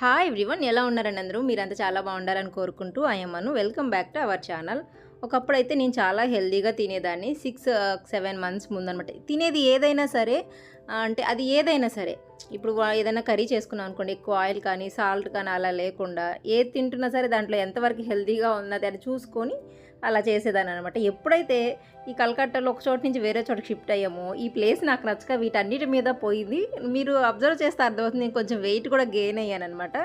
Hi everyone ఎలా ఉన్నారండి అందరూ? మీరంతా చాలా బాగుండాలని కోరుకుంటూ అయ్యమ్మను welcome back to our channel ఒకప్పుడైతే నేను చాలా హెల్దీగా తినేదాన్ని. సిక్స్ సెవెన్ మంత్స్ ముందనమాట. తినేది ఏదైనా సరే అంటే అది ఏదైనా సరే. ఇప్పుడు ఏదైనా కర్రీ చేసుకున్నాం అనుకోండి ఎక్కువ ఆయిల్ కానీ సాల్ట్ కానీ అలా లేకుండా ఏది తింటున్నా సరే దాంట్లో ఎంతవరకు హెల్దీగా ఉన్నది అని చూసుకొని అలా చేసేదాన్ని అనమాట ఎప్పుడైతే ఈ కలకట్టాలో ఒక చోట నుంచి వేరే చోటకి షిఫ్ట్ అయ్యామో ఈ ప్లేస్ నాకు నచ్చక వీటన్నిటి మీద పోయింది. మీరు అబ్జర్వ్ చేస్తే అర్థమవుతుంది నేను కొంచెం వెయిట్ కూడా గెయిన్ అయ్యాను అనమాట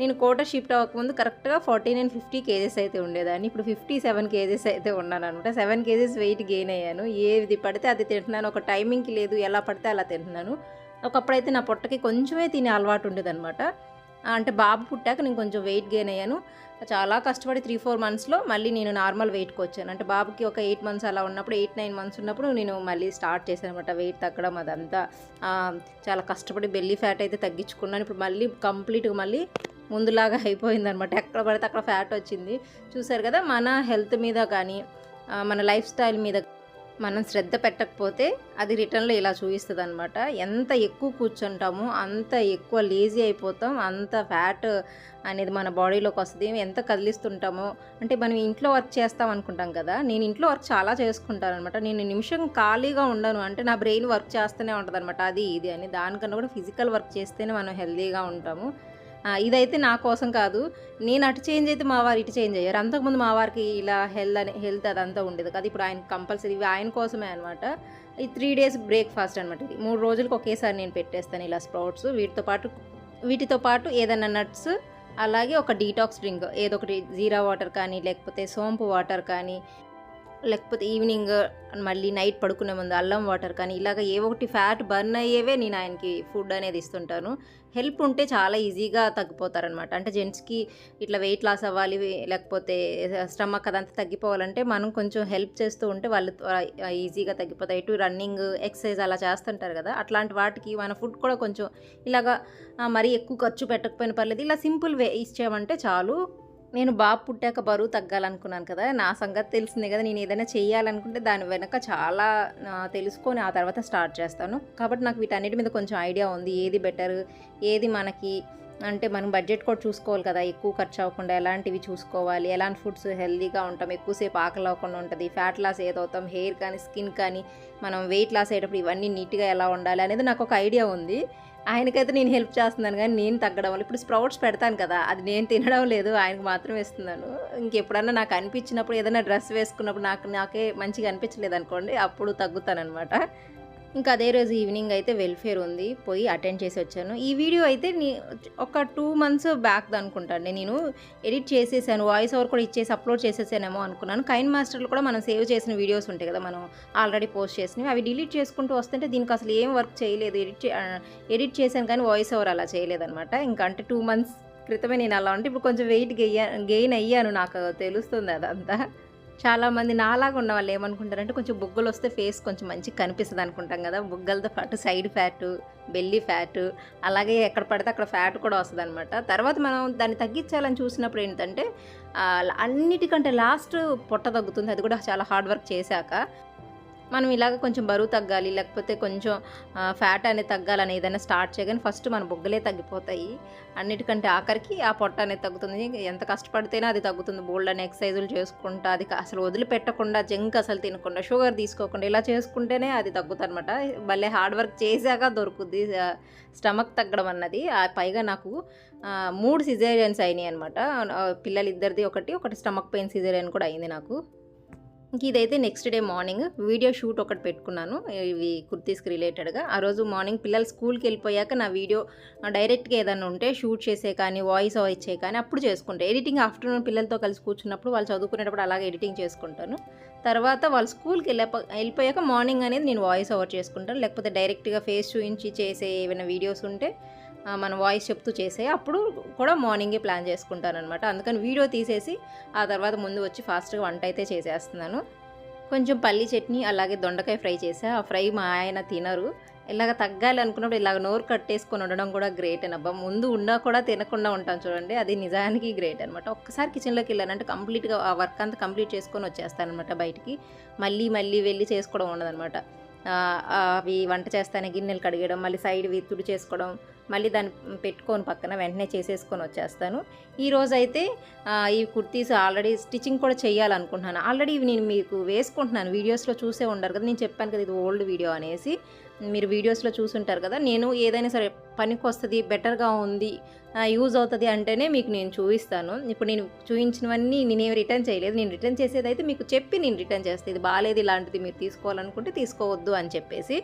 నేను కోట షిఫ్ట్ అవ్వకముందు కరెక్ట్గా ఫార్టీ నైన్ ఫిఫ్టీ కేజెస్ అయితే ఉండేదాన్ని. ఇప్పుడు ఫిఫ్టీ సెవెన్ కేజెస్ అయితే ఉన్నాను అనమాట సెవెన్ కేజెస్ వెయిట్ గెయిన్ అయ్యాను. ఏది పడితే అది తింటున్నాను. ఒక టైమింగ్కి లేదు ఎలా పడితే అలా తింటున్నాను. ఒకప్పుడైతే నా పొట్టకి కొంచెమే తినే అలవాటు ఉండేదన్నమాట. అంటే బాబు పుట్టాక నేను కొంచెం వెయిట్ గెయిన్ అయ్యాను. చాలా కష్టపడి త్రీ ఫోర్ మంత్స్లో మళ్ళీ నేను నార్మల్ వెయిట్కి వచ్చాను. అంటే బాబుకి ఒక ఎయిట్ మంత్స్ అలా ఉన్నప్పుడు ఎయిట్ నైన్ మంత్స్ ఉన్నప్పుడు నేను మళ్ళీ స్టార్ట్ చేశాను అనమాట వెయిట్ తగ్గడం అదంతా. చాలా కష్టపడి బెల్లీ ఫ్యాట్ అయితే తగ్గించుకున్నాను. ఇప్పుడు మళ్ళీ కంప్లీట్గా మళ్ళీ ముందులాగా అయిపోయింది అనమాట ఎక్కడ పడితే అక్కడ ఫ్యాట్ వచ్చింది. చూసారు కదా మన హెల్త్ మీద కానీ మన లైఫ్ స్టైల్ మీద మనం శ్రద్ధ పెట్టకపోతే అది రిటర్న్లో ఇలా చూపిస్తుంది అనమాట ఎంత ఎక్కువ కూర్చుంటామో అంత ఎక్కువ లేజీ అయిపోతాం అంత ఫ్యాట్ అనేది మన బాడీలోకి వస్తుంది. ఎంత కదిలిస్తుంటామో అంటే మనం ఇంట్లో వర్క్ చేస్తాం అనుకుంటాం కదా నేను ఇంట్లో వర్క్ చాలా చేసుకుంటాను అనమాట నేను నిమిషం ఖాళీగా ఉండను అంటే నా బ్రెయిన్ వర్క్ చేస్తూనే ఉంటుంది అనమాట అది ఇది అని. దానికన్నా కూడా ఫిజికల్ వర్క్ చేస్తేనే మనం హెల్తీగా ఉంటాము. ఇదైతే నా కోసం కాదు. నేను అటు చేంజ్ అయితే మా వారు ఇటు చేంజ్ అయ్యారు. అంతకుముందు మా వారికి ఇలా హెల్త్ అని హెల్త్ అదంతా ఉండేది కదా. ఇప్పుడు ఆయన కంపల్సరీ ఇవి ఆయన కోసమే అనమాట ఈ త్రీ డేస్ బ్రేక్ఫాస్ట్ అనమాట ఇది. మూడు రోజులకు ఒకేసారి నేను పెట్టేస్తాను ఇలా స్ప్రౌట్స్ వీటితో పాటు వీటితో పాటు ఏదైనా నట్స్ అలాగే ఒక డీటాక్స్ డ్రింక్ ఏదో ఒకటి జీరా వాటర్ కానీ లేకపోతే సోంపు వాటర్ కానీ లేకపోతే ఈవినింగ్ మళ్ళీ నైట్ పడుకునే ముందు అల్లం వాటర్ కానీ ఇలాగ ఏ ఒకటి ఫ్యాట్ బర్న్ అయ్యేవే నేను ఆయనకి ఫుడ్ అనేది ఇస్తుంటాను. హెల్ప్ ఉంటే చాలా ఈజీగా తగ్గిపోతారనమాట అంటే జెంట్స్కి ఇట్లా వెయిట్ లాస్ అవ్వాలి లేకపోతే స్టమక్ అదంతా తగ్గిపోవాలంటే మనం కొంచెం హెల్ప్ చేస్తూ ఉంటే వాళ్ళు ఈజీగా తగ్గిపోతాయి. ఇటు రన్నింగ్ ఎక్సర్సైజ్ అలా చేస్తుంటారు కదా అట్లాంటి వాటికి మన ఫుడ్ కూడా కొంచెం ఇలాగా మరీ ఎక్కువ ఖర్చు పెట్టకపోయినా పర్లేదు. ఇలా సింపుల్ వే ఇచ్చామంటే చాలు. నేను బాబు పుట్టాక బరువు తగ్గాలనుకున్నాను కదా నా సంగతి తెలిసిందే కదా నేను ఏదైనా చేయాలనుకుంటే దాని వెనక చాలా తెలుసుకొని ఆ తర్వాత స్టార్ట్ చేస్తాను. కాబట్టి నాకు వీటన్నిటి మీద కొంచెం ఐడియా ఉంది ఏది బెటర్ ఏది మనకి అంటే మనం బడ్జెట్ కూడా చూసుకోవాలి కదా ఎక్కువ ఖర్చు అవ్వకుండా ఎలాంటివి చూసుకోవాలి ఎలాంటి ఫుడ్స్ హెల్దీగా ఉంటాం ఎక్కువసేపు ఆకలి అవ్వకుండా ఉంటుంది ఫ్యాట్ లాస్ ఏదవుతాం హెయిర్ కానీ స్కిన్ కానీ మనం వెయిట్ లాస్ అయ్యేటప్పుడు ఇవన్నీ నీట్గా ఎలా ఉండాలి అనేది నాకు ఒక ఐడియా ఉంది. ఆయనకైతే నేను హెల్ప్ చేస్తున్నాను కానీ నేను తగ్గడం వల్ల. ఇప్పుడు స్ప్రౌట్స్ పెడతాను కదా అది నేను తినడం లేదు ఆయనకు మాత్రం ఇస్తున్నాను ఇంకెప్పుడన్నా నాకు అనిపించినప్పుడు ఏదైనా డ్రెస్ వేసుకున్నప్పుడు నాకు నాకే మంచిగా అనిపించలేదు అనుకోండి అప్పుడు తగ్గుతానమాట ఇంకా అదే రోజు ఈవినింగ్ అయితే వెల్ఫేర్ ఉంది. పోయి అటెండ్ చేసి వచ్చాను. ఈ వీడియో అయితే నీ ఒక టూ మంత్స్ బ్యాక్ అనుకుంటాను నేను ఎడిట్ చేసేసాను. వాయిస్ ఓవర్ కూడా ఇచ్చేసి అప్లోడ్ చేసేసానేమో అనుకున్నాను. కైన్ మాస్టర్లు కూడా మనం సేవ్ చేసిన వీడియోస్ ఉంటాయి కదా మనం ఆల్రెడీ పోస్ట్ చేసినవి. అవి డిలీట్ చేసుకుంటూ వస్తుంటే దీనికి అసలు ఏం వర్క్ చేయలేదు. ఎడిట్ ఎడిట్ చేశాను కానీ వాయిస్ ఓవర్ అలా చేయలేదనమాట ఇంకా అంటే టూ మంత్స్ క్రితమే నేను అలా ఉంటే ఇప్పుడు కొంచెం వెయిట్ గెయ్యా గెయిన్ అయ్యాను నాకు. తెలుస్తుంది అదంతా. చాలామంది నాలాగా ఉన్న వాళ్ళు ఏమనుకుంటారంటే కొంచెం బుగ్గలు వస్తే ఫేస్ కొంచెం మంచిగా కనిపిస్తుంది అనుకుంటాం కదా. బుగ్గలతో పాటు సైడ్ ఫ్యాట్ బెల్లీ ఫ్యాట్ అలాగే ఎక్కడ పడితే అక్కడ ఫ్యాట్ కూడా వస్తుంది అనమాట తర్వాత మనం దాన్ని తగ్గించాలని చూసినప్పుడు ఏంటంటే అన్నిటికంటే లాస్ట్ పొట్ట తగ్గుతుంది. అది కూడా చాలా హార్డ్ వర్క్ చేశాక మనం ఇలాగ కొంచెం బరువు తగ్గాలి లేకపోతే కొంచెం ఫ్యాట్ అనేది తగ్గాలని ఏదైనా స్టార్ట్ చేయగానే ఫస్ట్ మన బొగ్గలే తగ్గిపోతాయి. అన్నిటికంటే ఆఖరికి ఆ పొట్ట అనేది తగ్గుతుంది. ఎంత కష్టపడితేనే అది తగ్గుతుంది. బోల్డ్ అని ఎక్సర్సైజులు చేసుకుంటా అది అసలు వదిలిపెట్టకుండా జంక్ అసలు తినకుండా షుగర్ తీసుకోకుండా ఇలా చేసుకుంటేనే అది తగ్గుతుంది అనమాట భలే హార్డ్ వర్క్ చేశాక దొరుకుద్ది స్టమక్ తగ్గడం అన్నది. ఆ పైగా నాకు మూడు సిజేరియన్స్ అయినాయి అనమాట పిల్లలు ఇద్దరిది ఒకటి ఒకటి స్టమక్ పెయిన్ సిజేరియన్ కూడా అయింది నాకు. ఇదైతే next day morning video shoot ఒకటి పెట్టుకున్నాను. ఇవి కుర్తీస్కి రిలేటెడ్గా ఆ రోజు మార్నింగ్ పిల్లలు స్కూల్కి వెళ్ళిపోయాక నా వీడియో డైరెక్ట్గా ఏదైనా ఉంటే షూట్ చేసే కానీ వాయిస్ ఓవర్ ఇచ్చే కానీ అప్పుడు చేసుకుంటే. ఎడిటింగ్ ఆఫ్టర్నూన్ పిల్లలతో కలిసి కూర్చున్నప్పుడు వాళ్ళు చదువుకునేటప్పుడు అలాగే ఎడిటింగ్ చేసుకుంటాను. తర్వాత వాళ్ళు స్కూల్కి వెళ్ళ వెళ్ళిపోయాక మార్నింగ్ అనేది నేను వాయిస్ ఓవర్ చేసుకుంటాను. లేకపోతే డైరెక్ట్గా ఫేస్ చూపించి చేసే ఏమైనా వీడియోస్ ఉంటే మనం వాయిస్ చెప్తూ చేసే అప్పుడు కూడా మార్నింగే ప్లాన్ చేసుకుంటాను అనమాట అందుకని వీడియో తీసేసి ఆ తర్వాత ముందు వచ్చి ఫాస్ట్గా వంట అయితే చేసేస్తున్నాను. కొంచెం పల్లి చట్నీ అలాగే దొండకాయ ఫ్రై చేసా. ఆ ఫ్రై మా ఆయన తినరు. ఇలాగ తగ్గాలి అనుకున్నప్పుడు ఇలాగ నోరు కట్టేసుకొని ఉండడం కూడా గ్రేట్ అనబ్బా ముందు ఉన్నా కూడా తినకుండా ఉంటాం చూడండి. అది నిజానికి గ్రేట్ అనమాట ఒక్కసారి కిచెన్లోకి వెళ్ళానంటే కంప్లీట్గా ఆ వర్క్ అంతా కంప్లీట్ చేసుకొని వచ్చేస్తానమాట బయటికి. మళ్ళీ మళ్ళీ వెళ్ళి చేసుకోవడం ఉండదనమాట అవి వంట చేస్తానే గిన్నెలు కడిగడం మళ్ళీ సైడ్ విత్తుడు తుడి చేసుకోవడం మళ్ళీ దాన్ని పెట్టుకొని పక్కన వెంటనే చేసేసుకొని వచ్చేస్తాను. ఈరోజు అయితే ఈ కుర్తీస్ ఆల్రెడీ స్టిచ్చింగ్ కూడా చేయాలనుకుంటున్నాను. ఆల్రెడీ ఇవి నేను మీకు వేసుకుంటున్నాను. వీడియోస్లో చూసే ఉండరు కదా. నేను చెప్పాను కదా ఇది ఓల్డ్ వీడియో అనేసి. మీరు వీడియోస్లో చూసుంటారు కదా. నేను ఏదైనా సరే పనికి వస్తుంది బెటర్గా ఉంది యూజ్ అవుతుంది అంటేనే మీకు నేను చూపిస్తాను. ఇప్పుడు నేను చూపించినవన్నీ నేనేం రిటర్న్ చేయలేదు. నేను రిటర్న్ చేసేది అయితే మీకు చెప్పి నేను రిటర్న్ చేస్తాను ఇది బాగాలేదు ఇలాంటిది మీరు తీసుకోవాలనుకుంటే తీసుకోవద్దు అని చెప్పేసి.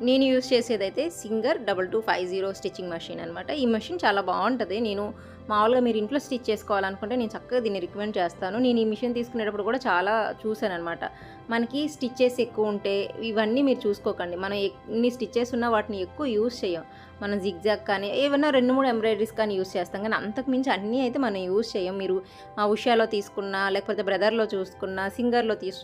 నేను use చేసేదైతే singer double two five zero stitching machine అనమాట ఈ మెషిన్ చాలా బాగుంటుంది. నేను మామూలుగా మీరు ఇంట్లో స్టిచ్ చేసుకోవాలనుకుంటే నేను చక్కగా దీన్ని రికమెండ్ చేస్తాను. నేను ఈ మిషన్ తీసుకునేటప్పుడు కూడా చాలా చూశాను అనమాట మనకి స్టిచ్చెస్ ఎక్కువ ఉంటే ఇవన్నీ మీరు చూసుకోకండి. మనం ఎన్ని స్టిచ్చెస్ ఉన్నా వాటిని ఎక్కువ యూజ్ చేయం. మనం జిగ్జాగ్ కానీ ఏమన్నా రెండు మూడు ఎంబ్రాయిడరీస్ కానీ యూస్ చేస్తాం. కానీ అంతకు మించి అన్నీ అయితే మనం యూజ్ చేయం. మీరు మా ఉషాలో తీసుకున్నా లేకపోతే బ్రదర్లో చూసుకున్నా సింగర్లో తీసు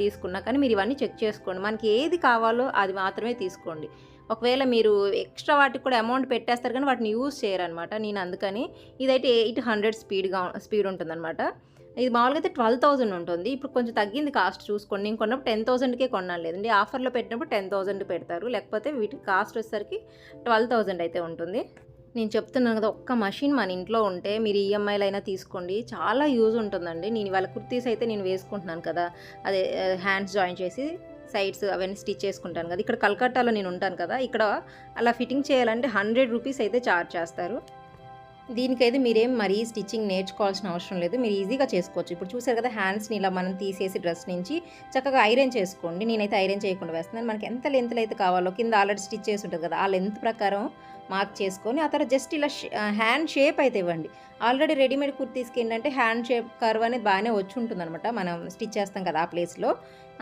తీసుకున్నా కానీ మీరు ఇవన్నీ చెక్ చేసుకోండి. మనకి ఏది కావాలో అది మాత్రమే తీసుకోండి. ఒకవేళ మీరు ఎక్స్ట్రా వాటికి కూడా అమౌంట్ పెట్టేస్తారు కానీ వాటిని యూజ్ చేయరనమాట నేను అందుకని ఇదైతే ఎయిట్ హండ్రెడ్ స్పీడ్గా స్పీడ్ ఉంటుందన్నమాట. ఇది మామూలుగా అయితే ట్వెల్వ్ థౌసండ్ ఉంటుంది. ఇప్పుడు కొంచెం తగ్గింది కాస్ట్ చూసుకోండి. నేను కొన్నప్పుడు టెన్ థౌసండ్కే కొన్నాను లేదండి. ఆఫర్లో పెట్టినప్పుడు టెన్ థౌసండ్ పెడతారు. లేకపోతే వీటికి కాస్ట్ వచ్చేసరికి ట్వెల్వ్ థౌసండ్ అయితే ఉంటుంది. నేను చెప్తున్నాను కదా ఒక్క మషిన్ మన ఇంట్లో ఉంటే మీరు ఈఎంఐలు అయినా తీసుకోండి. చాలా యూజ్ ఉంటుందండి. నేను ఇవాళ కుర్తీస్ అయితే నేను వేసుకుంటున్నాను కదా. అదే హ్యాండ్స్ జాయిన్ చేసి సైడ్స్ అవన్నీ స్టిచ్ చేసుకుంటాను కదా. ఇక్కడ కల్కట్టాలో నేను ఉంటాను కదా. ఇక్కడ అలా ఫిట్టింగ్ చేయాలంటే హండ్రెడ్ రూపీస్ అయితే ఛార్జ్ చేస్తారు. దీనికైతే మీరేం మరీ స్టిచ్చింగ్ నేర్చుకోవాల్సిన అవసరం లేదు. మీరు ఈజీగా చేసుకోవచ్చు. ఇప్పుడు చూసారు కదా హ్యాండ్స్ని ఇలా మనం తీసేసి డ్రెస్ నుంచి చక్కగా ఐరన్ చేసుకోండి. నేనైతే ఐరన్ చేయకుండా వేస్తున్నాను. మనకి ఎంత లెంత్లో అయితే కావాలో కింద ఆల్రెడీ స్టిచ్ చేసి ఉంటుంది కదా ఆ లెంత్ ప్రకారం మార్క్ చేసుకొని ఆ తర్వాత జస్ట్ ఇలా హ్యాండ్ షేప్ అయితే ఇవ్వండి. ఆల్రెడీ రెడీమేడ్ కుర్తీస్కి ఏంటంటే హ్యాండ్ షేప్ కర్వ్ అనేది బాగానే వచ్చి ఉంటుంది అనమాట మనం స్టిచ్ చేస్తాం కదా ఆ ప్లేస్లో.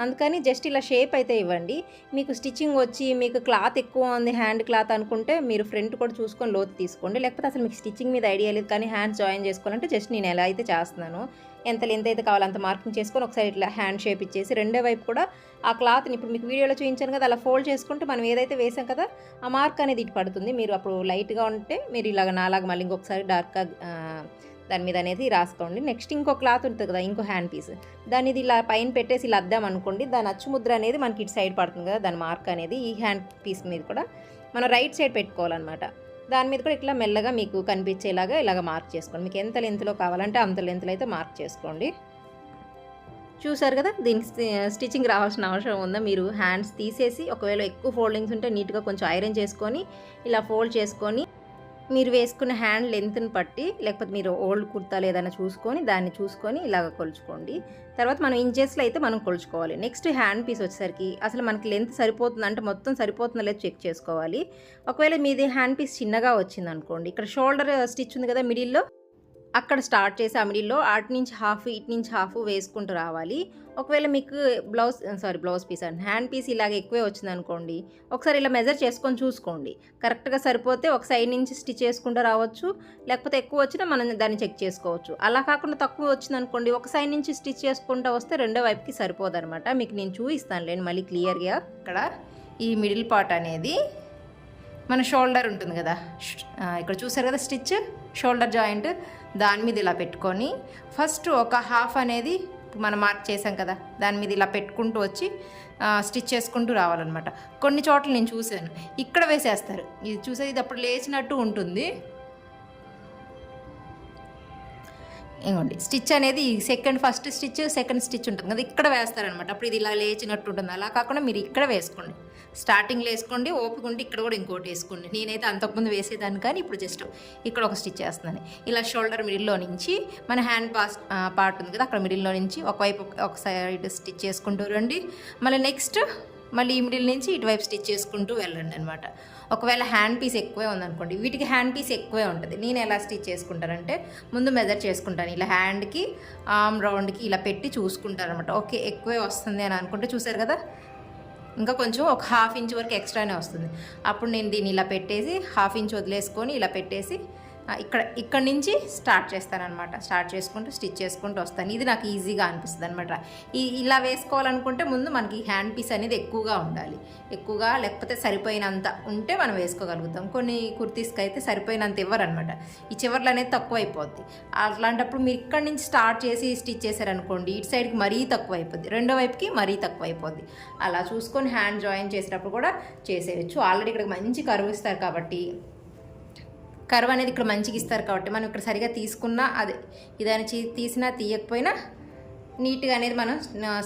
అందుకని జస్ట్ ఇలా షేప్ అయితే ఇవ్వండి. మీకు స్టిచ్చింగ్ వచ్చి మీకు క్లాత్ ఎక్కువ ఉంది హ్యాండ్ క్లాత్ అనుకుంటే మీరు ఫ్రంట్ కూడా చూసుకొని లోతు తీసుకోండి. లేకపోతే అసలు మీకు స్టిచ్చింగ్ మీద ఐడియా లేదు కానీ హ్యాండ్స్ జాయిన్ చేసుకోవాలంటే జస్ట్ నేను ఎలా అయితే చేస్తున్నాను ఎంత లెంత్ అయితే కావాలో అంత మార్కింగ్ చేసుకొని ఒకసారి ఇట్లా హ్యాండ్ షేప్ ఇచ్చేసి రెండో వైపు కూడా ఆ క్లాత్ని ఇప్పుడు మీకు వీడియోలో చూపించాను కదా అలా ఫోల్డ్ చేసుకుంటే మనం ఏదైతే వేసాం కదా ఆ మార్క్ అనేది ఇటు పడుతుంది. మీరు అప్పుడు లైట్గా ఉంటే మీరు ఇలాగ నాలాగా మళ్ళీ ఇంకొకసారి డార్క్గా దాని మీద అనేది రాసుకోండి. నెక్స్ట్ ఇంకో క్లాత్ ఉంటుంది కదా ఇంకో హ్యాండ్ పీస్ దాన్ని ఇది ఇలా పైన పెట్టేసి ఇలా అద్దాం అనుకోండి దాని అచ్చుముద్ర అనేది మనకి ఇటు సైడ్ పడుతుంది కదా దాని మార్క్ అనేది ఈ హ్యాండ్ పీస్ మీద కూడా మనం రైట్ సైడ్ పెట్టుకోవాలన్నమాట. దాని మీద కూడా ఇట్లా మెల్లగా మీకు కనిపించేలాగా ఇలాగ మార్క్ చేసుకోండి. మీకు ఎంత లెంత్లో కావాలంటే అంత లెంత్లో అయితే మార్క్ చేసుకోండి. చూసారు కదా దీనికి స్టిచ్చింగ్ రావాల్సిన అవసరం ఉందా? మీరు హ్యాండ్స్ తీసేసి ఒకవేళ ఎక్కువ ఫోల్డింగ్స్ ఉంటే నీట్గా కొంచెం ఐరన్ చేసుకొని ఇలా ఫోల్డ్ చేసుకొని మీరు వేసుకున్న హ్యాండ్ లెంత్ని బట్టి లేకపోతే మీరు ఓల్డ్ కుర్తాలు ఏదైనా చూసుకొని దాన్ని చూసుకొని ఇలాగ కొలుచుకోండి. తర్వాత మనం ఇంచెస్లో అయితే మనం కొలుచుకోవాలి. నెక్స్ట్ హ్యాండ్ పీస్ వచ్చేసరికి అసలు మనకి లెంత్ సరిపోతుంది అంటే మొత్తం సరిపోతుందో లేదో చెక్ చేసుకోవాలి. ఒకవేళ మీది హ్యాండ్ పీస్ చిన్నగా వచ్చింది అనుకోండి ఇక్కడ షోల్డర్ స్టిచ్ ఉంది కదా మిడిల్లో అక్కడ స్టార్ట్ చేసి ఆ మిడిల్లో అటు నుంచి హాఫ్ ఇటు నుంచి హాఫ్ వేసుకుంటూ రావాలి. ఒకవేళ మీకు బ్లౌజ్ సారీ బ్లౌజ్ పీస్ అండి హ్యాండ్ పీస్ ఇలాగ ఎక్కువే వచ్చింది అనుకోండి ఒకసారి ఇలా మెజర్ చేసుకొని చూసుకోండి. కరెక్ట్గా సరిపోతే ఒక సైడ్ నుంచి స్టిచ్ చేసుకుంటూ రావచ్చు లేకపోతే ఎక్కువ వచ్చినా మనం దాన్ని చెక్ చేసుకోవచ్చు. అలా కాకుండా తక్కువ వచ్చింది అనుకోండి ఒక సైడ్ నుంచి స్టిచ్ చేసుకుంటూ వస్తే రెండో వైపుకి సరిపోదనమాట. మీకు నేను చూపిస్తాను లేండి మళ్ళీ క్లియర్గా ఇక్కడ ఈ మిడిల్ పార్ట్ అనేది మన షోల్డర్ ఉంటుంది కదా. ఇక్కడ చూసారు కదా స్టిచ్? Shoulder joint. దాని మీద ఇలా పెట్టుకొని ఫస్ట్ ఒక హాఫ్ అనేది మనం మార్క్ చేసాం కదా. దాని మీద ఇలా పెట్టుకుంటూ వచ్చి స్టిచ్ చేసుకుంటూ రావాలన్నమాట. కొన్ని చోట్ల నేను చూశాను. ఇక్కడ వేసేస్తారు. ఇది చూసేది ఇది అప్పుడు లేచినట్టు ఉంటుంది. ఇవ్వండి స్టిచ్ అనేది second first stitch second stitch ఉంటుంది కదా ఇక్కడ వేస్తారనమాట. అప్పుడు ఇది ఇలా లేచినట్టు ఉంటుంది. అలా కాకుండా మీరు ఇక్కడ వేసుకోండి. స్టార్టింగ్లో వేసుకోండి ఓపిక ఉంటే ఇక్కడ కూడా ఇంకోటి వేసుకోండి. నేనైతే అంతకుముందు వేసేదాన్ని కానీ ఇప్పుడు జస్ట్ ఇక్కడ ఒక స్టిచ్ వేస్తున్నాను. ఇలా షోల్డర్ మిడిల్లో నుంచి మన హ్యాండ్ పాస్ పార్ట్ ఉంది కదా అక్కడ మిడిల్లో నుంచి ఒకవైపు ఒక సైడ్ స్టిచ్ చేసుకుంటూ రండి. మళ్ళీ నెక్స్ట్ మళ్ళీ ఈ మిడిల్ నుంచి ఇటువైపు స్టిచ్ చేసుకుంటూ వెళ్ళండి అనమాట. ఒకవేళ హ్యాండ్ పీస్ ఎక్కువే ఉందనుకోండి వీటికి హ్యాండ్ పీస్ ఎక్కువే ఉంటుంది. నేను ఎలా స్టిచ్ చేసుకుంటానంటే ముందు మెజర్ చేసుకుంటాను. ఇలా హ్యాండ్కి ఆమ్ రౌండ్కి ఇలా పెట్టి చూసుకుంటాను అనమాట ఓకే ఎక్కువే వస్తుంది అని అనుకుంటే చూసారు కదా? ఇంకా కొంచెం ఒక హాఫ్ ఇంచ్ వరకు ఎక్స్ట్రానే వస్తుంది. అప్పుడు నేను దీన్ని ఇలా పెట్టేసి హాఫ్ ఇంచ్ వదిలేసుకొని ఇలా పెట్టేసి ఇక్కడ ఇక్కడ నుంచి స్టార్ట్ చేస్తానమాట స్టార్ట్ చేసుకుంటూ స్టిచ్ చేసుకుంటూ వస్తాను. ఇది నాకు ఈజీగా అనిపిస్తుంది అనమాట ఈ ఇలా వేసుకోవాలనుకుంటే ముందు మనకి హ్యాండ్ పీస్ అనేది ఎక్కువగా ఉండాలి. ఎక్కువగా లేకపోతే సరిపోయినంత ఉంటే మనం వేసుకోగలుగుతాం. కొన్ని కుర్తీస్కి అయితే సరిపోయినంత ఇవ్వరనమాట ఈ చివర్లు అనేది తక్కువ అయిపోద్ది అట్లాంటప్పుడు మీరు ఇక్కడ నుంచి స్టార్ట్ చేసి స్టిచ్ చేశారనుకోండి ఇటు సైడ్కి మరీ తక్కువ అయిపోద్ది రెండో వైపుకి మరీ తక్కువ అయిపోద్ది అలా చూసుకొని హ్యాండ్ జాయిన్ చేసేటప్పుడు కూడా చేసేయచ్చు. ఆల్రెడీ ఇక్కడ మంచి కరువు ఇస్తారు కాబట్టి కర్వ్ అనేది ఇక్కడ మంచిగా ఇస్తారు కాబట్టి మనం ఇక్కడ సరిగా తీసుకున్నా అది ఇదని తీసినా తీయకపోయినా నీట్గా అనేది మనం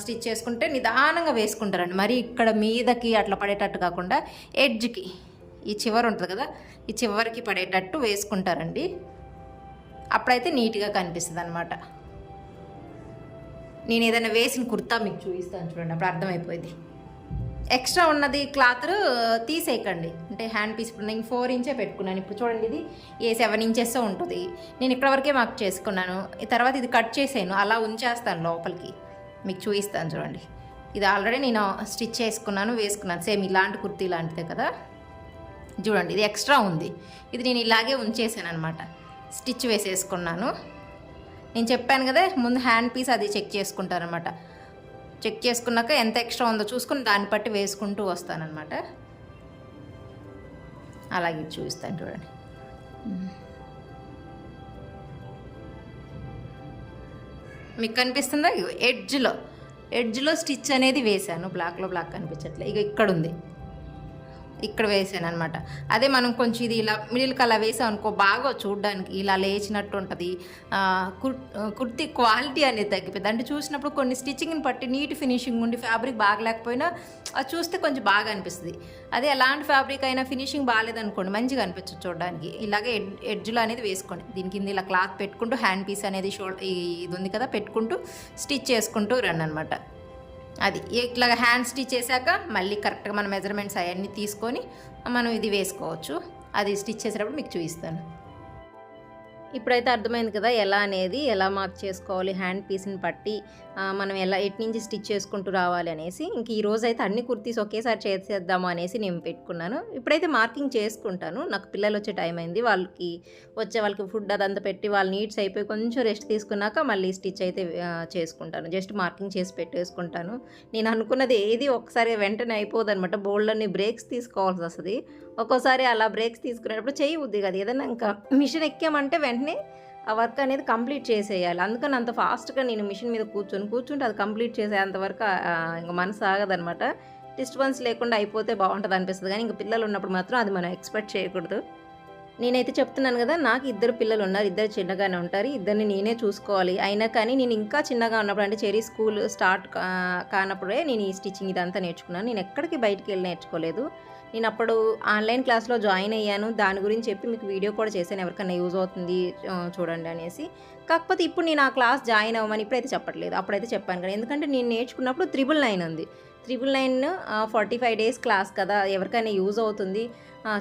స్టిచ్ చేసుకుంటే నిదానంగా వేసుకుంటారండి. మరి ఇక్కడ మీదకి అట్లా పడేటట్టు కాకుండా ఎడ్జ్కి ఈ చివర ఉంటుంది కదా ఈ చివరికి పడేటట్టు వేసుకుంటారండి. అప్పుడైతే నీట్గా కనిపిస్తుంది అనమాట నేను ఏదైనా వేసిన కుర్తా మీకు చూపిస్తాను చూడండి అప్పుడు అర్థమైపోయింది ఎక్స్ట్రా ఉన్నది క్లాత్ తీసేయకండి. అంటే హ్యాండ్ పీస్ ఇప్పుడు నేను ఫోర్ ఇంచే పెట్టుకున్నాను. ఇప్పుడు చూడండి ఇది ఏ సెవెన్ ఇంచెస్ ఉంటుంది. నేను ఇక్కడ వరకే మార్క్ చేసుకున్నాను. తర్వాత ఇది కట్ చేసాను అలా ఉంచేస్తాను లోపలికి. మీకు చూపిస్తాను చూడండి. ఇది ఆల్రెడీ నేను స్టిచ్ చేసుకున్నాను వేసుకున్నాను. సేమ్ ఇలాంటి కుర్తీ లాంటిదే కదా. చూడండి ఇది ఎక్స్ట్రా ఉంది. ఇది నేను ఇలాగే ఉంచేసాను అనమాట స్టిచ్ వేసేసుకున్నాను. నేను చెప్పాను కదా ముందు హ్యాండ్ పీస్ అది చెక్ చేసుకుంటారనమాట చెక్ చేసుకున్నాక ఎంత ఎక్స్ట్రా ఉందో చూసుకుని దాన్ని బట్టి వేసుకుంటూ వస్తానన్నమాట. అలాగే చూపిస్తాను చూడండి. మీకు కనిపిస్తుందా? ఇగో ఎడ్జ్లో. ఎడ్జ్లో స్టిచ్ అనేది వేశాను. బ్లాక్లో బ్లాక్ కనిపించట్లే. ఇక ఇక్కడ ఉంది ఇక్కడ వేసాను అనమాట అదే మనం కొంచెం ఇది ఇలా మిడిల్కి అలా వేసాం అనుకో బాగా చూడడానికి ఇలా లేచినట్టు ఉంటుంది. కుర్తి కుర్ క్వాలిటీ అనేది తగ్గిపోయింది అంటే చూసినప్పుడు కొన్ని స్టిచ్చింగ్ని బట్టి నీట్ ఫినిషింగ్ ఉండి ఫ్యాబ్రిక్ బాగలేకపోయినా అది చూస్తే కొంచెం బాగా అనిపిస్తుంది. అదే ఎలాంటి ఫ్యాబ్రిక్ అయినా ఫినిషింగ్ బాగాలేదనుకోండి మంచిగా అనిపించదు చూడడానికి. ఇలాగే ఎడ్ ఎడ్జ్లో అనేది వేసుకోండి. దీని కింద ఇలా క్లాత్ పెట్టుకుంటూ హ్యాండ్ పీస్ అనేది షోల్డర్ ఇది ఉంది కదా పెట్టుకుంటూ స్టిచ్ చేసుకుంటూ రండి అనమాట అది ఇట్లా హ్యాండ్ స్టిచ్ చేశాక మళ్ళీ కరెక్ట్గా మన మెజర్మెంట్స్ అవన్నీ తీసుకొని మనం ఇది వేసుకోవచ్చు. అది స్టిచ్ చేసేటప్పుడు మీకు చూపిస్తాను. ఇప్పుడైతే అర్థమైంది కదా ఎలా అనేది ఎలా మార్క్ చేసుకోవాలి హ్యాండ్ పీస్ని పట్టి మనం ఎలా ఎటు నుంచి స్టిచ్ చేసుకుంటూ రావాలి అనేసి ఇంక ఈ రోజు అయితే అన్ని కుర్తీస్ ఒకేసారి చేసేద్దాము అనేసి నేను పెట్టుకున్నాను. ఇప్పుడైతే మార్కింగ్ చేసుకుంటాను. నాకు పిల్లలు వచ్చే టైం అయింది. వాళ్ళకి వచ్చే వాళ్ళకి ఫుడ్ అదంతా పెట్టి వాళ్ళు నీడ్స్ అయిపోయి కొంచెం రెస్ట్ తీసుకున్నాక మళ్ళీ స్టిచ్ అయితే చేసుకుంటాను. జస్ట్ మార్కింగ్ చేసి పెట్టేసుకుంటాను. నేను అనుకున్నది ఏది ఒకసారి వెంటనే అయిపోదు అనమాట బోల్డ్ని బ్రేక్స్ తీసుకోవాల్సి వస్తుంది. ఒక్కోసారి అలా బ్రేక్స్ తీసుకునేటప్పుడు చేయి కదా. ఏదైనా ఇంకా మిషన్ ఎక్కామంటే వెంటనే ఆ వర్క్ అనేది కంప్లీట్ చేసేయాలి. అందుకని అంత ఫాస్ట్గా నేను మిషన్ మీద కూర్చొని కూర్చుంటే అది కంప్లీట్ చేసేంత వరకు ఇంకా మనసు ఆగదనమాట. డిస్టర్బెన్స్ లేకుండా అయిపోతే బాగుంటుంది అనిపిస్తుంది. కానీ ఇంకా పిల్లలు ఉన్నప్పుడు మాత్రం అది మనం ఎక్స్పెక్ట్ చేయకూడదు. నేనైతే చెప్తున్నాను కదా నాకు ఇద్దరు పిల్లలు ఉన్నారు ఇద్దరు చిన్నగానే ఉంటారు ఇద్దరిని నేనే చూసుకోవాలి. అయినా కానీ నేను ఇంకా చిన్నగా ఉన్నప్పుడు అంటే చెరీ స్కూల్ స్టార్ట్ కానప్పుడే నేను ఈ స్టిచ్చింగ్ ఇదంతా నేర్చుకున్నాను. నేను ఎక్కడికి బయటికి వెళ్ళి నేర్చుకోలేదు. నేను అప్పుడు ఆన్లైన్ క్లాస్లో జాయిన్ అయ్యాను. దాని గురించి చెప్పి మీకు వీడియో కూడా చేశాను. ఎవరికైనా యూజ్ అవుతుంది చూడండి అనేసి. కాకపోతే ఇప్పుడు నేను ఆ క్లాస్ జాయిన్ అవ్వమని ఇప్పుడైతే చెప్పట్లేదు. అప్పుడైతే చెప్పాను కదా. ఎందుకంటే నేను నేర్చుకున్నప్పుడు త్రిబుల్ నైన్ ఉంది. Triple nine forty five days class కదా. ఎవరికైనా యూజ్ అవుతుంది.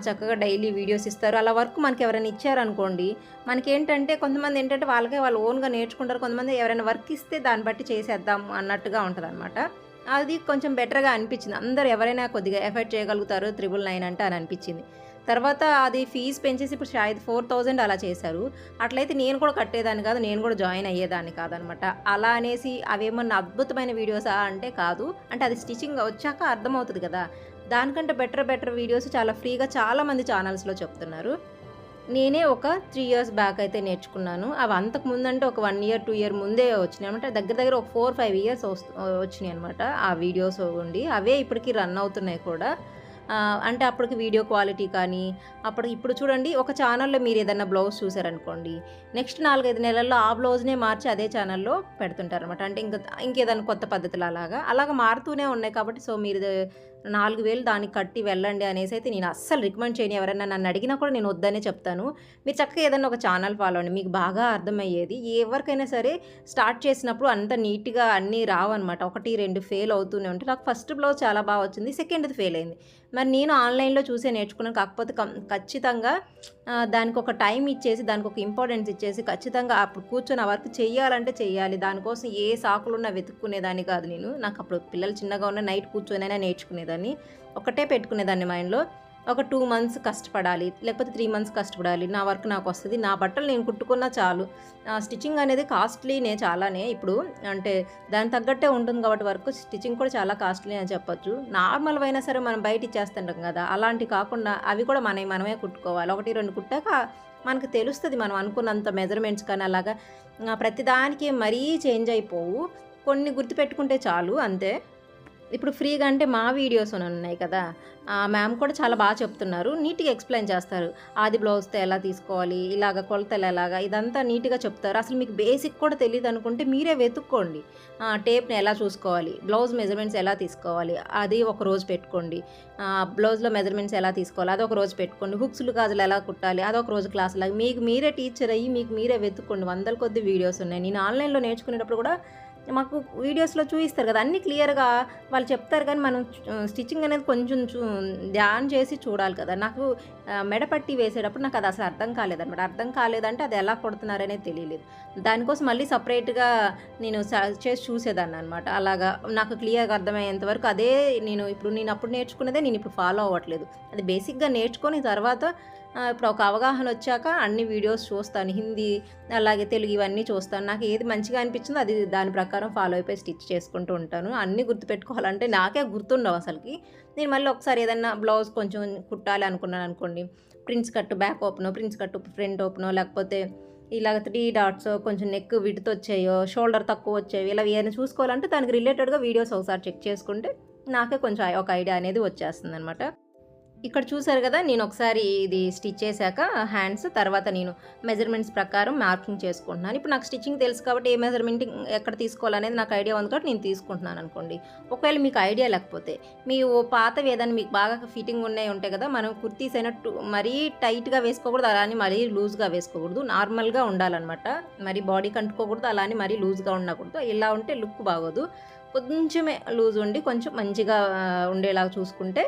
చక్కగా డైలీ వీడియోస్ ఇస్తారు. అలా వర్క్ మనకి ఎవరైనా ఇచ్చారనుకోండి మనకి ఏంటంటే కొంతమంది ఏంటంటే వాళ్ళకే వాళ్ళు ఓన్గా నేర్చుకుంటారు. కొంతమంది ఎవరైనా వర్క్ ఇస్తే దాన్ని బట్టి చేసేద్దాం అన్నట్టుగా ఉంటుంది అది కొంచెం బెటర్గా అనిపించింది. అందరు ఎవరైనా కొద్దిగా ఎఫర్ట్ చేయగలుగుతారు త్రిబుల్ నైన్ అంటే అని అనిపించింది. తర్వాత అది ఫీజు పెంచేసి ఇప్పుడు షాయద్ ఫోర్ థౌజండ్ అలా చేశారు. అట్లయితే నేను కూడా కట్టేదాన్ని కాదు నేను కూడా జాయిన్ అయ్యేదాన్ని కాదనమాట. అలా అనేసి అవేమన్నా అద్భుతమైన వీడియోసా అంటే కాదు. అంటే అది స్టిచ్చింగ్ వచ్చాక అర్థమవుతుంది కదా. దానికంటే బెటర్ బెటర్ వీడియోస్ చాలా ఫ్రీగా చాలా మంది ఛానల్స్లో చెప్తున్నారు. నేనే ఒక త్రీ ఇయర్స్ బ్యాక్ అయితే నేర్చుకున్నాను. అవి అంతకు ముందంటే ఒక వన్ ఇయర్ టూ ఇయర్ ముందే వచ్చినాయి అనమాట దగ్గర దగ్గర ఒక ఫోర్ ఫైవ్ ఇయర్స్ వచ్చినాయి అనమాట ఆ వీడియోస్ ఉండి. అవే ఇప్పటికి రన్ అవుతున్నాయి కూడా. అంటే అప్పటికి వీడియో క్వాలిటీ కానీ అప్పుడు ఇప్పుడు చూడండి ఒక ఛానల్లో మీరు ఏదైనా బ్లౌజ్ చూసారనుకోండి నెక్స్ట్ నాలుగైదు నెలల్లో ఆ బ్లౌజ్నే మార్చి అదే ఛానల్లో పెడుతుంటారు అనమాట అంటే ఇంకా ఇంకేదైనా కొత్త పద్ధతులు అలాగా. అలాగ మారుతూనే ఉన్నాయి కాబట్టి సో మీరు నాలుగు వేలు దానికి కట్టి వెళ్ళండి అనేసి అయితే నేను అస్సలు రికమెండ్ చేయను. ఎవరైనా నన్ను అడిగినా కూడా నేను వద్దనే చెప్తాను. మీరు చక్కగా ఏదైనా ఒక ఛానల్ ఫాలో అండి మీకు బాగా అర్థమయ్యేది. ఎవరికైనా సరే స్టార్ట్ చేసినప్పుడు అంత నీట్గా అన్నీ రావన్నమాట. ఒకటి రెండు ఫెయిల్ అవుతూనే ఉంటాయి నాకు ఫస్ట్ బ్లౌజ్ చాలా బాగా వచ్చింది. సెకండ్ది ఫెయిల్ అయింది. మరి నేను ఆన్లైన్లో చూసే నేర్చుకున్నాను. కాకపోతే ఖచ్చితంగా దానికి ఒక టైం ఇచ్చేసి దానికి ఒక ఇంపార్టెన్స్ ఇచ్చేసి ఖచ్చితంగా అప్పుడు కూర్చొని ఆ వర్క్ చేయాలంటే చేయాలి దానికోసం ఏ సాకులున్నా వెతుక్కునేదాన్ని కాదు నేను. నాకు అప్పుడు పిల్లలు చిన్నగా ఉన్న నైట్ కూర్చొనైనా నేర్చుకునేదాన్ని. ఒకటే పెట్టుకునేదాన్ని మైండ్లో. ఒక టూ మంత్స్ కష్టపడాలి లేకపోతే త్రీ మంత్స్ కష్టపడాలి. నా వర్క్ నాకు వస్తుంది నా బట్టలు నేను కుట్టుకున్నా చాలు. స్టిచ్చింగ్ అనేది కాస్ట్లీనే చాలానే ఇప్పుడు. అంటే దానికి తగ్గట్టే ఉంటుంది కాబట్టి వర్క్ స్టిచ్చింగ్ కూడా చాలా కాస్ట్లీ అని చెప్పొచ్చు. నార్మల్ అయినా సరే మనం బయట ఇచ్చేస్తుంటాం కదా అలాంటి కాకుండా అవి కూడా మనమే మనమే కుట్టుకోవాలి. ఒకటి రెండు కుట్టాక మనకు తెలుస్తుంది మనం అనుకున్నంత మెజర్మెంట్స్ కానీ అలాగా. ప్రతిదానికి మరీ చేంజ్ అయిపోవు. కొన్ని గుర్తుపెట్టుకుంటే చాలు అంతే. ఇప్పుడు ఫ్రీగా అంటే మా వీడియోస్ ఉన్నాయి కదా మ్యామ్ కూడా చాలా బాగా చెప్తున్నారు. నీట్గా ఎక్స్ప్లెయిన్ చేస్తారు. ఆది బ్లౌజ్తో ఎలా తీసుకోవాలి ఇలాగ కొలతలు ఎలాగా ఇదంతా నీట్గా చెప్తారు. అసలు మీకు బేసిక్ కూడా తెలియదు అనుకుంటే మీరే వెతుక్కోండి. టేప్ని ఎలా చూసుకోవాలి బ్లౌజ్ మెజర్మెంట్స్ ఎలా తీసుకోవాలి అది ఒక రోజు పెట్టుకోండి. బ్లౌజ్లో మెజర్మెంట్స్ ఎలా తీసుకోవాలి అది ఒక రోజు పెట్టుకోండి. హుక్స్లు గాజులు ఎలా కుట్టాలి అదొక రోజు క్లాస్ లాగా మీకు మీరే టీచర్ అయ్యి మీకు మీరే వెతుక్కోండి. వందల కొద్ది వీడియోస్ ఉన్నాయి. నేను ఆన్లైన్లో నేర్చుకునేటప్పుడు కూడా మాకు వీడియోస్లో చూపిస్తారు కదా అన్నీ క్లియర్గా వాళ్ళు చెప్తారు కానీ మనం స్టిచ్చింగ్ అనేది కొంచెం చూ ధ్యాన్ చేసి చూడాలి కదా. నాకు మెడపట్టి వేసేటప్పుడు నాకు అది అసలు అర్థం కాలేదన్నమాట. అర్థం కాలేదంటే అది ఎలా కొడుతున్నారనేది తెలియలేదు. దానికోసం మళ్ళీ సపరేట్గా నేను స- చేసి చూసేదాన్ని అనమాట అలాగా నాకు క్లియర్గా అర్థమయ్యేంత వరకు అదే నేను ఇప్పుడు నేను అప్పుడు నేర్చుకున్నదే నేను ఇప్పుడు ఫాలో అవ్వట్లేదు. అది బేసిక్గా నేర్చుకొని తర్వాత ఇప్పుడు ఒక అవగాహన వచ్చాక అన్ని వీడియోస్ చూస్తాను. హిందీ అలాగే తెలుగు ఇవన్నీ చూస్తాను. నాకు ఏది మంచిగా అనిపించిందో అది దాని ప్రకారం ఫాలో అయిపోయి స్టిచ్ చేసుకుంటూ ఉంటాను. అన్నీ గుర్తుపెట్టుకోవాలంటే నాకే గుర్తుండవు అసలుకి. నేను మళ్ళీ ఒకసారి ఏదన్నా బ్లౌజ్ కొంచెం కుట్టాలి అనుకున్నాను అనుకోండి. ప్రిన్స్ కట్టు బ్యాక్ ఓపెనో ప్రిన్స్ కట్ ఫ్రంట్ ఓపెనో లేకపోతే ఇలాగ త్రీ డాట్స్ కొంచెం నెక్ విడుతూ వచ్చాయో షోల్డర్ తక్కువ వచ్చాయో ఇలా ఏదైనా చూసుకోవాలంటే దానికి రిలేటెడ్గా వీడియోస్ ఒకసారి చెక్ చేసుకుంటే నాకే కొంచెం ఒక ఐడియా అనేది వచ్చేస్తుంది అనమాట ఇక్కడ చూసారు కదా నేను ఒకసారి ఇది స్టిచ్ చేశాక హ్యాండ్స్ తర్వాత నేను మెజర్మెంట్స్ ప్రకారం మార్కింగ్ చేసుకుంటున్నాను. ఇప్పుడు నాకు స్టిచ్చింగ్ తెలుసు కాబట్టి ఏ మెజర్మెంట్ ఎక్కడ తీసుకోవాలనేది నాకు ఐడియా ఉంది కాబట్టి నేను తీసుకుంటున్నాను అనుకోండి. ఒకవేళ మీకు ఐడియా లేకపోతే మీ ఓ ఏదైనా మీకు బాగా ఫిట్టింగ్ ఉన్నాయి ఉంటాయి కదా మనం కుర్తీస్ అయినట్టు మరీ టైట్గా వేసుకోకూడదు అలానే మరీ లూజ్గా వేసుకోకూడదు. నార్మల్గా ఉండాలన్నమాట. మరి బాడీకి అంటుకోకూడదు అలానే మరీ లూజ్గా ఉండకూడదు. ఇలా ఉంటే లుక్ బాగోదు. కొంచెమే లూజ్ ఉండి కొంచెం మంచిగా ఉండేలాగా చూసుకుంటే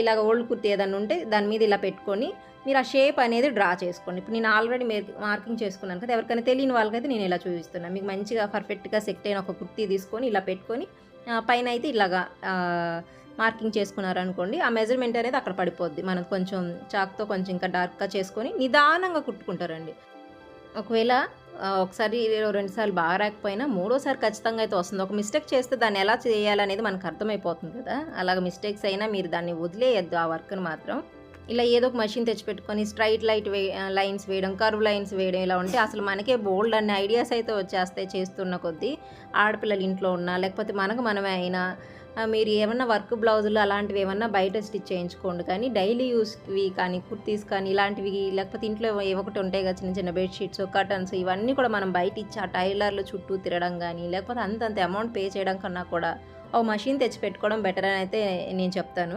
ఇలాగ ఓల్డ్ కుర్తీ ఏదైనా ఉంటే దాని మీద ఇలా పెట్టుకొని మీరు ఆ షేప్ అనేది డ్రా చేసుకోండి. ఇప్పుడు నేను ఆల్రెడీ మార్కింగ్ చేసుకున్నాను కదా ఎవరికైనా తెలియని వాళ్ళకైతే నేను ఇలా చూపిస్తున్నాను మీకు మంచిగా పర్ఫెక్ట్గా సెట్ అయిన ఒక కుర్తీ తీసుకొని ఇలా పెట్టుకొని పైన అయితే ఇలాగా మార్కింగ్ మార్కింగ్ చేసుకున్నారనుకోండి ఆ మెజర్మెంట్ అనేది అక్కడ పడిపోద్ది. మనం కొంచెం చాక్తో కొంచెం ఇంకా డార్క్గా చేసుకొని నిదానంగా కుట్టుకుంటారండి. ఒకవేళ ఒకసారి రెండుసార్లు బాగా రాకపోయినా మూడోసారి ఖచ్చితంగా అయితే వస్తుంది. ఒక మిస్టేక్ చేస్తే దాన్ని ఎలా చేయాలనేది మనకు అర్థమైపోతుంది కదా. అలాగ మిస్టేక్స్ అయినా మీరు దాన్ని వదిలేయద్దు ఆ వర్క్ని మాత్రం. ఇలా ఏదో ఒక మషిన్ తెచ్చిపెట్టుకొని స్ట్రైట్ లైట్ వే లైన్స్ వేయడం కర్వ్ లైన్స్ వేయడం ఇలా ఉంటే అసలు మనకే బోల్డ్ అనే ఐడియాస్ అయితే వచ్చేస్తాయి చేస్తున్న కొద్దీ. ఆడపిల్లలు ఇంట్లో ఉన్నా లేకపోతే మనకు మనమే అయినా మీరు ఏమన్నా వర్క్ బ్లౌజులు అలాంటివి ఏమన్నా బయట స్టిచ్ చేయించుకోండి. కానీ డైలీ యూస్వి కానీ కుర్తీస్ కానీ ఇలాంటివి లేకపోతే ఇంట్లో ఒకటి ఉంటాయి కదా చిన్న చిన్న బెడ్షీట్స్ కర్టన్స్ ఇవన్నీ కూడా మనం బయట ఇచ్చి ఆ టైలర్లు చుట్టూ తిరగడం కానీ లేకపోతే అంతంత అమౌంట్ పే చేయడం కన్నా కూడా ఓ మషిన్ తెచ్చి పెట్టుకోవడం బెటర్ అని అయితే నేను చెప్తాను.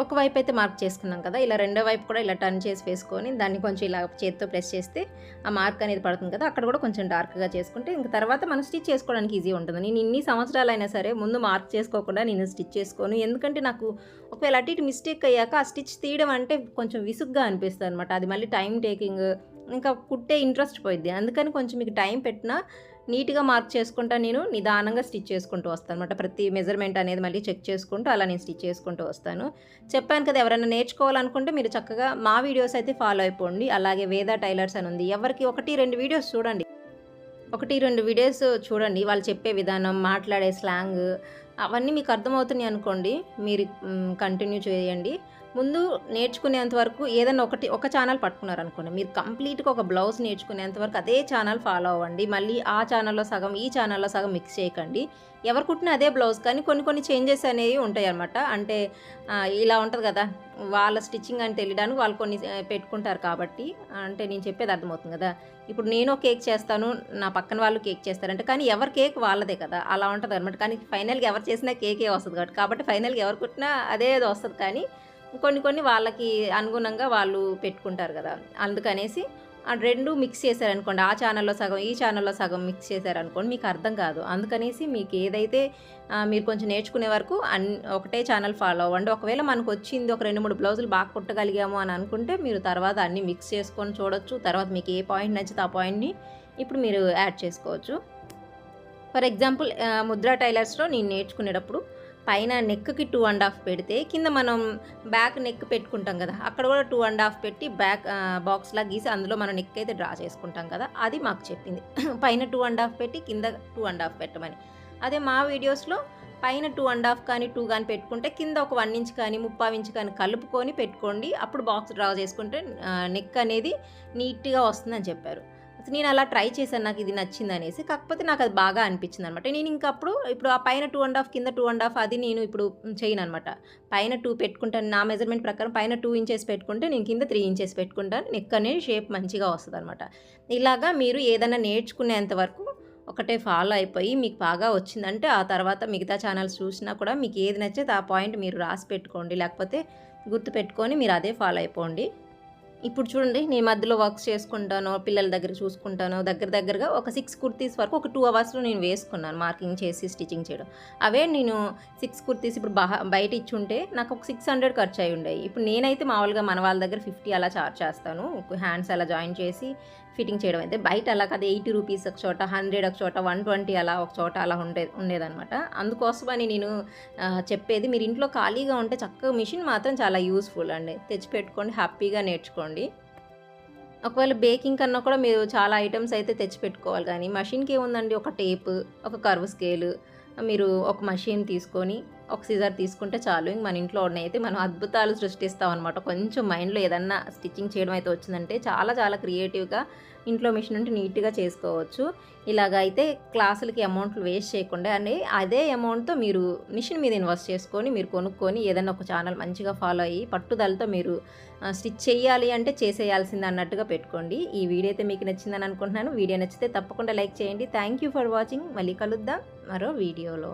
ఒకవైపు అయితే మార్క్ చేసుకున్నాం కదా ఇలా రెండో వైపు కూడా ఇలా టర్న్ చేసి వేసుకొని దాన్ని కొంచెం ఇలా చేతితో ప్రెస్ చేస్తే ఆ మార్క్ అనేది పడుతుంది కదా అక్కడ కూడా కొంచెం డార్క్గా చేసుకుంటే ఇంక తర్వాత మనం స్టిచ్ చేసుకోవడానికి ఈజీ ఉంటుంది. నేను ఇన్ని సంవత్సరాలు అయినా సరే ముందు మార్క్ చేసుకోకుండా నేను స్టిచ్ చేసుకోను. ఎందుకంటే నాకు ఒకవేళ అటు ఇటు మిస్టేక్ అయ్యాక ఆ స్టిచ్ తీయడం అంటే కొంచెం విసుగ్గా అనిపిస్తుంది అనమాట అది మళ్ళీ టైం టేకింగ్ ఇంకా కుట్టే ఇంట్రెస్ట్ పోయిద్ది. అందుకని కొంచెం మీకు టైం పెట్టినా నీట్గా మార్క్ చేసుకుంటా నేను నిదానంగా స్టిచ్ చేసుకుంటూ వస్తాను అనమాట ప్రతి మెజర్మెంట్ అనేది మళ్ళీ చెక్ చేసుకుంటూ అలా నేను స్టిచ్ చేసుకుంటూ వస్తాను. చెప్పాను కదా ఎవరైనా నేర్చుకోవాలనుకుంటే మీరు చక్కగా మా వీడియోస్ అయితే ఫాలో అయిపోండి. అలాగే వేద టైలర్స్ అని ఉంది. ఎవరికి ఒకటి రెండు వీడియోస్ చూడండి. ఒకటి రెండు వీడియోస్ చూడండి. వాళ్ళు చెప్పే విధానం మాట్లాడే స్లాంగ్ అవన్నీ మీకు అర్థమవుతున్నాయి అనుకోండి. మీరు కంటిన్యూ చేయండి. ముందు నేర్చుకునేంత వరకు ఏదైనా ఒకటి ఒక ఛానల్ పట్టుకున్నారు అనుకోండి మీరు కంప్లీట్గా ఒక బ్లౌజ్ నేర్చుకునేంత వరకు అదే ఛానల్ ఫాలో అవ్వండి మళ్ళీ ఆ ఛానల్లో సగం ఈ ఛానల్లో సగం మిక్స్ చేయకండి. ఎవరు కుట్టిన అదే బ్లౌజ్ కానీ కొన్ని కొన్ని చేంజెస్ అనేవి ఉంటాయి అనమాట అంటే ఇలా ఉంటుంది కదా వాళ్ళ స్టిచ్చింగ్ అని తెలియడానికి వాళ్ళు కొన్ని పెట్టుకుంటారు కాబట్టి అంటే నేను చెప్పేది అర్థమవుతుంది కదా. ఇప్పుడు నేను కేక్ చేస్తాను నా పక్కన వాళ్ళు కేక్ చేస్తారంటే కానీ ఎవరి కేక్ వాళ్ళదే కదా అలా ఉంటుంది అనమాట కానీ ఫైనల్గా ఎవరు చేసినా కేకే వస్తుంది కాబట్టి కాబట్టి ఫైనల్గా ఎవరు కుట్టినా అదే వస్తుంది. కానీ కొన్ని కొన్ని వాళ్ళకి అనుగుణంగా వాళ్ళు పెట్టుకుంటారు కదా. అందుకనేసి ఆ రెండు మిక్స్ చేశారనుకోండి ఆ ఛానల్లో సగం ఈ ఛానల్లో సగం మిక్స్ చేశారనుకోండి మీకు అర్థం కాదు. అందుకనేసి మీకు ఏదైతే మీరు కొంచెం నేర్చుకునే వరకు అన్ ఒకటే ఛానల్ ఫాలో అవ్వండి. ఒకవేళ మనకు వచ్చింది ఒక రెండు మూడు బ్లౌజులు బాగా కుట్టగలిగాము అని అనుకుంటే మీరు తర్వాత అన్నీ మిక్స్ చేసుకొని చూడొచ్చు. తర్వాత మీకు ఏ పాయింట్ నచ్చితే ఆ పాయింట్ని ఇప్పుడు మీరు యాడ్ చేసుకోవచ్చు. ఫర్ ఎగ్జాంపుల్ ముద్రా టైలర్స్లో నేను నేర్చుకునేటప్పుడు పైన నెక్కి టూ అండ్ హాఫ్ పెడితే కింద మనం బ్యాక్ నెక్ పెట్టుకుంటాం కదా అక్కడ కూడా టూ అండ్ హాఫ్ పెట్టి బ్యాక్ బాక్స్లా గీసి అందులో మనం నెక్ అయితే డ్రా చేసుకుంటాం కదా అది మాకు చెప్పింది. పైన టూ అండ్ హాఫ్ పెట్టి కింద టూ అండ్ హాఫ్ పెట్టమని. అదే మా వీడియోస్లో పైన టూ అండ్ హాఫ్ కానీ టూ కానీ పెట్టుకుంటే కింద ఒక వన్ ఇంచ్ కానీ ముప్పై ఇంచ్ కానీ కలుపుకొని పెట్టుకోండి అప్పుడు బాక్స్ డ్రా చేసుకుంటే నెక్ అనేది నీట్గా వస్తుందని చెప్పారు. నేను అలా ట్రై చేశాను నాకు ఇది నచ్చింది అనేసి కాకపోతే నాకు అది బాగా అనిపించింది అనమాట నేను ఇంకా అప్పుడు ఇప్పుడు ఆ పైన టూ అండ్ హాఫ్ కింద టూ అండ్ హాఫ్ అది నేను ఇప్పుడు చేయను అనమాట పైన టూ పెట్టుకుంటాను నా మెజర్మెంట్ ప్రకారం పైన టూ ఇంచెస్ పెట్టుకుంటే నేను కింద త్రీ ఇంచెస్ పెట్టుకుంటాను నెక్ అనేది షేప్ మంచిగా వస్తుంది అనమాట ఇలాగా మీరు ఏదైనా నేర్చుకునేంత వరకు ఒకటే ఫాలో అయిపోయి మీకు బాగా వచ్చిందంటే ఆ తర్వాత మిగతా ఛానల్స్ చూసినా కూడా మీకు ఏది నచ్చితే ఆ పాయింట్ మీరు రాసి పెట్టుకోండి. లేకపోతే గుర్తు పెట్టుకొని మీరు అదే ఫాలో అయిపోండి. ఇప్పుడు చూడండి నేను మధ్యలో వర్క్స్ చేసుకుంటాను పిల్లల దగ్గర చూసుకుంటాను దగ్గర దగ్గరగా ఒక సిక్స్ కుర్తీస్ వరకు ఒక టూ అవర్స్లో నేను వేసుకున్నాను మార్కింగ్ చేసి స్టిచ్చింగ్ చేయడం. అవే నేను సిక్స్ కుర్తీస్ ఇప్పుడు బహ బయట ఇచ్చుంటే నాకు ఒక సిక్స్ హండ్రెడ్ ఖర్చు అయి ఉండేవి. ఇప్పుడు నేనైతే మామూలుగా మన వాళ్ళ దగ్గర ఫిఫ్టీ అలా చార్జ్ చేస్తాను. హ్యాండ్స్ అలా జాయిన్ చేసి ఫిట్టింగ్ చేయడం అయితే బయట అలా కాదు ఎయిటీ రూపీస్ ఒక చోట హండ్రెడ్ ఒక చోట వన్ ట్వంటీ అలా ఒక చోట అలా ఉండే ఉండేదన్నమాట. అందుకోసమని నేను చెప్పేది మీరు ఇంట్లో ఖాళీగా ఉంటే చక్కగా మిషన్ మాత్రం చాలా యూస్ఫుల్ అండి. తెచ్చి పెట్టుకోండి హ్యాపీగా నేర్చుకోండి. ఒకవేళ బేకింగ్ కన్నా కూడా మీరు చాలా ఐటమ్స్ అయితే తెచ్చి పెట్టుకోవాలి కానీ మషిన్కి ఏముందండి? ఒక టేప్ ఒక కర్వ్ స్కేలు మీరు ఒక మషిన్ తీసుకొని ఒక సిజర్ తీసుకుంటే చాలు. ఇంక మన ఇంట్లో ఉన్నాయి అయితే మనం అద్భుతాలు సృష్టిస్తాం అనమాట కొంచెం మైండ్లో ఏదన్నా స్టిచ్చింగ్ చేయడం అయితే వచ్చిందంటే చాలా చాలా క్రియేటివ్గా ఇంట్లో మిషన్ ఉంటే నీట్గా చేసుకోవచ్చు. ఇలాగ అయితే క్లాసులకి అమౌంట్లు వేస్ట్ చేయకుండా అని అదే అమౌంట్తో మీరు మిషన్ మీద ఇన్వెస్ట్ చేసుకొని మీరు కొనుక్కొని ఏదైనా ఒక ఛానల్ మంచిగా ఫాలో అయ్యి పట్టుదలతో మీరు స్టిచ్ చేయాలి అంటే చేసేయాల్సింది అన్నట్టుగా పెట్టుకోండి. ఈ వీడియో అయితే మీకు నచ్చిందని అనుకుంటున్నాను. వీడియో నచ్చితే తప్పకుండా లైక్ చేయండి. థ్యాంక్ యూ ఫర్ వాచింగ్ మళ్ళీ కలుద్దాం మరో వీడియోలో